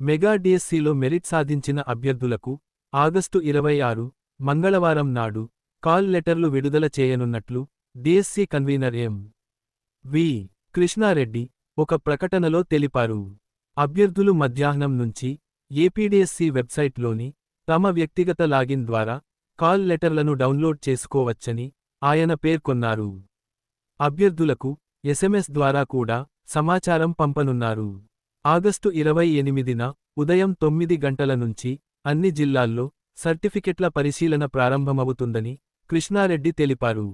Mega డిఎస్సిలో merit సాధించిన అభ్యర్థులకు ఆగస్టు ఇరవై ఆరు మంగళవారం నాడు కాల్ లెటర్లు విడుదల చేయనున్నట్లు DSC convener M. V. Krishnareddy ఒక ప్రకటనలో తెలిపారు. అభ్యర్థులు మధ్యాహ్నం నుంచి ఏపీడిఎస్సి వెబ్సైట్లోని తమ వ్యక్తిగత లాగిన్ ద్వారా కాల్ లెటర్లను డౌన్లోడ్ చేసుకోవచ్చని ఆయన పేర్కొన్నారు. అభ్యర్థులకు ఎస్ఎంఎస్ ద్వారా కూడా సమాచారం పంపనున్నారు. ఆగస్టు ఇరవై ఎనిమిదిన ఉదయం తొమ్మిది గంటల నుంచి అన్ని జిల్లాల్లో సర్టిఫికెట్ల పరిశీలన ప్రారంభమవుతుందని కృష్ణారెడ్డి తెలిపారు.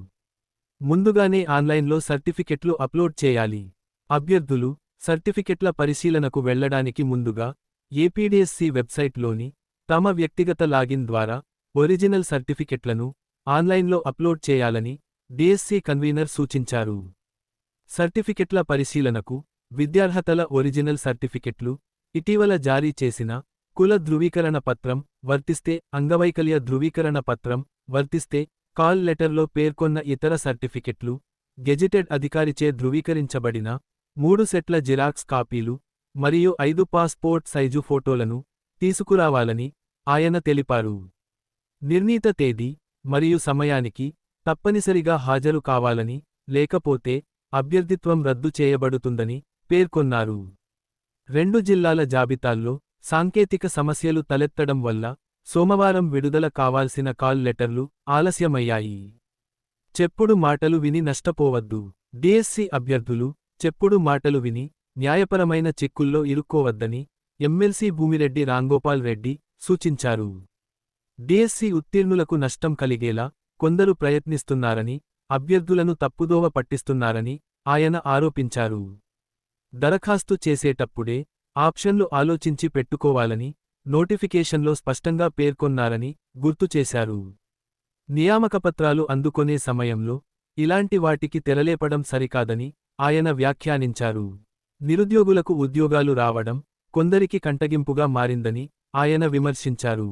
ముందుగానే ఆన్లైన్లో సర్టిఫికెట్లు అప్లోడ్ చేయాలి. అభ్యర్థులు సర్టిఫికెట్ల పరిశీలనకు వెళ్ళడానికి ముందుగా ఏపీడీఎస్సీ వెబ్సైట్లోని తమ వ్యక్తిగత లాగిన్ ద్వారా ఒరిజినల్ సర్టిఫికెట్లను ఆన్లైన్లో అప్లోడ్ చేయాలని డిఎస్సి కన్వీనర్ సూచించారు. సర్టిఫికెట్ల పరిశీలనకు విద్యార్హతల ఒరిజినల్ సర్టిఫికెట్లు ఇటీవల జారీ చేసిన కుల ధృవీకరణ పత్రం వర్తిస్తే అంగవైకల్య ధృవీకరణ పత్రం వర్తిస్తే కాల్ లెటర్లో పేర్కొన్న ఇతర సర్టిఫికెట్లు గెజిటెడ్ అధికారిచే ధృవీకరించబడిన మూడు సెట్ల జిరాక్స్ కాపీలు మరియు ఐదు పాస్పోర్ట్ సైజు ఫోటోలను తీసుకురావాలని ఆయన తెలిపారు. నిర్ణీత తేదీ మరియు సమయానికి తప్పనిసరిగా హాజరు కావాలని లేకపోతే అభ్యర్థిత్వం రద్దు చేయబడుతుందని పేర్కొన్నారు. రెండు జిల్లాల జాబితాల్లో సాంకేతిక సమస్యలు తలెత్తడం వల్ల సోమవారం విడుదల కావాల్సిన కాల్ లెటర్లు ఆలస్యమయ్యాయి. చెప్పుడు మాటలు విని నష్టపోవద్దు. డిఎస్సి అభ్యర్థులు చెప్పుడు మాటలు విని న్యాయపరమైన చిక్కుల్లో ఇరుక్కోవద్దని ఎమ్మెల్సీ భూమిరెడ్డి రాంగోపాల్ రెడ్డి సూచించారు. డిఎస్సి ఉత్తీర్ణులకు నష్టం కలిగేలా కొందరు ప్రయత్నిస్తున్నారని అభ్యర్థులను తప్పుదోవ పట్టిస్తున్నారని ఆయన ఆరోపించారు. దరఖాస్తు చేసేటప్పుడే ఆప్షన్లు ఆలోచించి పెట్టుకోవాలని నోటిఫికేషన్లో స్పష్టంగా పేర్కొన్నారని గుర్తు చేశారు. నియామకపత్రాలు అందుకొనే సమయంలో ఇలాంటి వాటికి తెరలేపడం సరికాదని ఆయన వ్యాఖ్యానించారు. నిరుద్యోగులకు ఉద్యోగాలు రావడం కొందరికి కంటగింపుగా మారిందని ఆయన విమర్శించారు.